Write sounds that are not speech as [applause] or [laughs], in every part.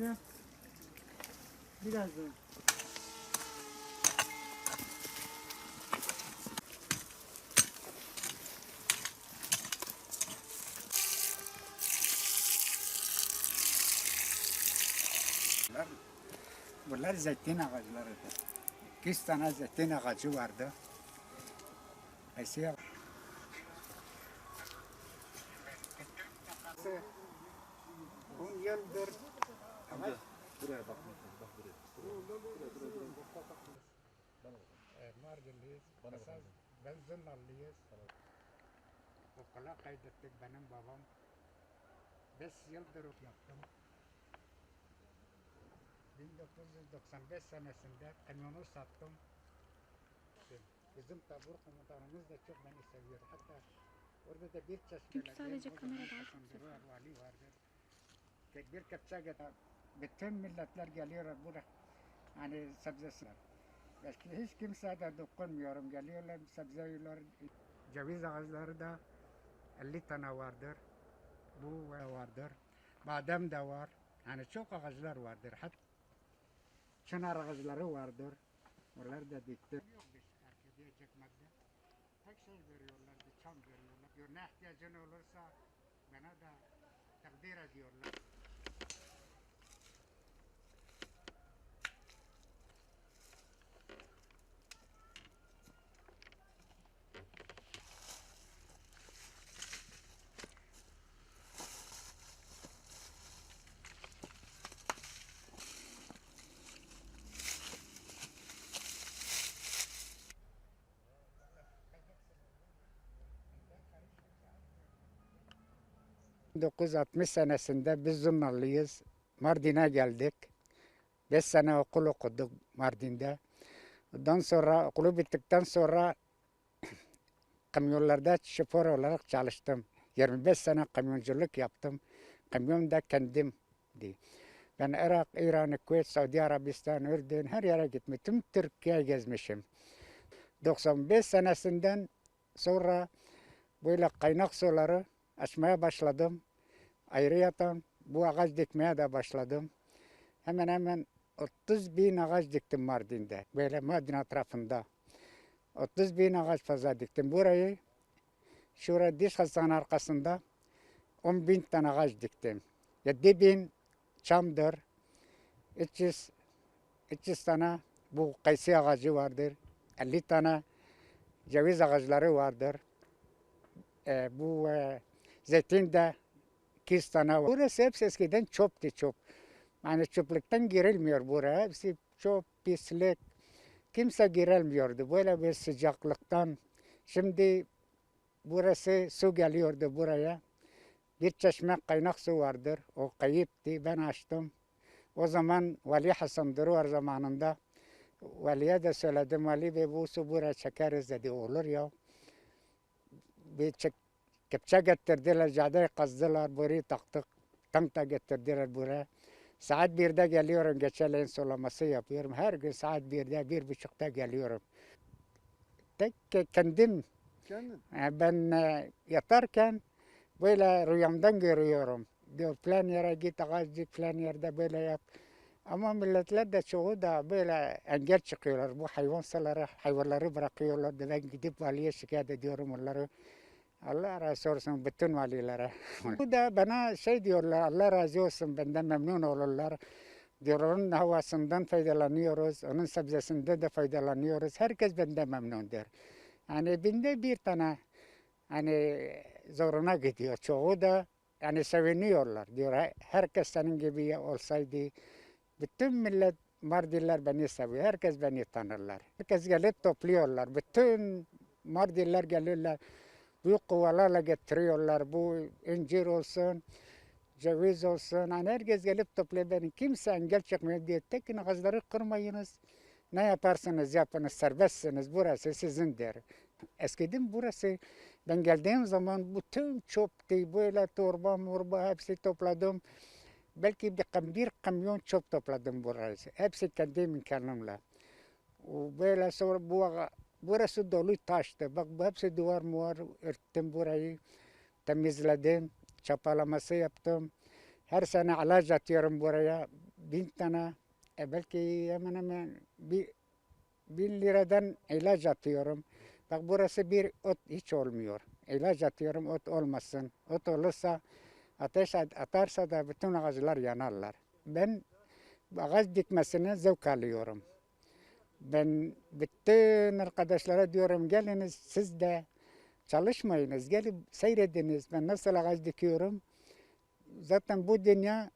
işte. Biraz da. Bunlar, bunlar zeytin ağaçlarıdır. İki tane zeytin ağacı vardı. Esiye 10 yıldır Buraya bak. Bak buraya. e, Mardinliyiz. Esas ben Zırnallıyız. Okula kaydettik benim babam. 5 yıldır ok yaptım. 1995 senesinde kamyonu sattım. Bizim tabur komutanımız da çok beni seviyor. Hatta orada da bir çeşme Çünkü sadece kamera daha çok vali bir kepçe getir. Bütün milletler geliyorlar buraya. Hani sebzesiler. Belki hiç kimse de dokunmuyorum. Geliyorlar sebze yiyorlar. Ceviz ağaçları da 50 tane vardır. Bu vardır. Badem de var. Yani çok ağaçlar vardır. Hatta çınar ağaçları vardır. Onlar da diktim. Yok. Tek şey veriyorlar, çam veriyorlar. Ne ihtiyacın olursa bana da takdir ediyorlar. ...1960 senesinde biz Zurnalıyız. Mardin'e geldik. 5 sene okul okuduk Mardin'de. Ondan sonra okulu bittikten sonra [coughs] kamyonlarda şoför olarak çalıştım. 25 sene kamyonculuk yaptım. Kamyon da kendimdi. Ben Irak, İran, Kuveyt, Saudi Arabistan, Ürdün her yere gitmiştim. Türkiye gezmişim. 95 senesinden sonra böyle kaynak suları açmaya başladım. Ayrıyeten bu ağaç dikmeye de başladım. Hemen hemen 30 bin ağaç diktim Mardin'de. Böyle Mardin etrafında. 30 bin ağaç fazla diktim. Burayı şurada diş hastanın arkasında 10 bin tane ağaç diktim. 7 bin çamdır. 300, 300 tane bu kayısı ağacı vardır. 50 tane ceviz ağaçları vardır. Ee, bu e, zeytin de 200 tane var. Burası hepsi eskiden çöptü çöp. Yani çöplükten girilmiyor buraya. Hepsi çöp, pislik. Kimse girilmiyordu. Böyle bir sıcaklıktan. Şimdi burası su geliyordu buraya. Bir çeşme kaynak su vardır. O kayıptı. Ben açtım. O zaman Vali Hasan Duruvar zamanında Vali'ye de söyledim. Vali Bey bu su buraya çekeriz dedi. Olur ya. Bir çek, kepçe getirdiler. Cadeyi kazdılar. Burayı taktık. Tank da getirdiler buraya. Saat birde geliyorum. Geçerleyin sulaması yapıyorum. Her gün saat birde, bir buçukta geliyorum. Tek ke- kendim Kendin. e, ben e, yatarken böyle rüyamdan görüyorum. Diyor falan yere git ağaç dik falan yerde böyle yap. Ama milletler de çoğu da böyle engel çıkıyorlar. Bu hayvansaları, hayvanları bırakıyorlar. Ben gidip valiye şikayet ediyorum onları. Allah razı olsun bütün valilere. [laughs] Bu da bana şey diyorlar, Allah razı olsun benden memnun olurlar. Diyor onun havasından faydalanıyoruz, onun sebzesinden de faydalanıyoruz. Herkes benden memnundur. Yani binde bir tane hani zoruna gidiyor. Çoğu da yani seviniyorlar. Diyor "He- herkes senin gibi olsaydı bütün millet Mardinler beni seviyor. Herkes beni tanırlar. Herkes gelip topluyorlar. Bütün Mardinler gelirler. Büyük kovalarla getiriyorlar. Bu incir olsun, ceviz olsun. Yani herkes gelip topluyor beni. Kimse engel çıkmıyor diye. Tekin ağaçları kırmayınız. Ne yaparsanız yapınız serbestsiniz. Burası sizindir. Eskiden burası ben geldiğim zaman bütün çöptü. Böyle torba morba hepsi topladım. Belki bir, bir kamyon çöp topladım burası. Hepsi kendi imkanımla. Böyle sonra bu burası dolu taştı. Bak bu hepsi duvar muvar örttüm burayı. Temizledim. Çapalaması yaptım. Her sene ilaç atıyorum buraya. bin tane e belki hemen hemen bir bin liradan ilaç atıyorum. Bak burası bir ot hiç olmuyor. İlaç atıyorum ot olmasın. Ot olursa ateş at- atarsa da bütün ağaçlar yanarlar. Ben ağaç dikmesine zevk alıyorum. Ben bütün arkadaşlara diyorum geliniz siz de çalışmayınız. Gelip seyrediniz. Ben nasıl ağaç dikiyorum. Zaten bu dünya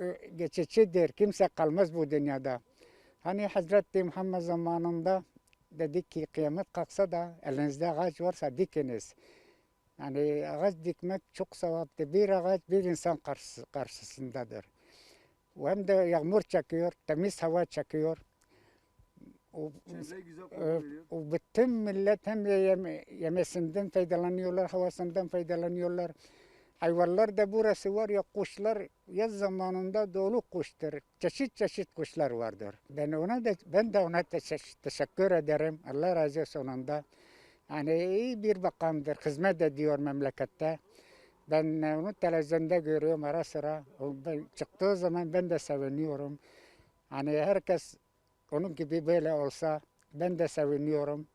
e, geçicidir. Kimse kalmaz bu dünyada. Hani Hazreti Muhammed zamanında dedik ki kıyamet kalksa da elinizde ağaç varsa dikiniz. Yani ağaç dikmek çok sevaptır. Bir ağaç bir insan karşı, karşısındadır. Hem de yağmur çekiyor, temiz hava çekiyor. O, Çevreyi güzel koku e, veriyor. o bütün millet hem yeme, yemesinden faydalanıyorlar, havasından faydalanıyorlar. Hayvanlar da burası var ya kuşlar yaz zamanında dolu kuştur. Çeşit çeşit kuşlar vardır. Ben ona da ben de ona teşe- teşekkür ederim. Allah razı olsun ondan. Yani iyi bir bakandır. Hizmet ediyor memlekette. Ben onu televizyonda görüyorum ara sıra. Ben- çıktığı zaman ben de seviniyorum. Hani herkes onun gibi böyle olsa ben de seviniyorum.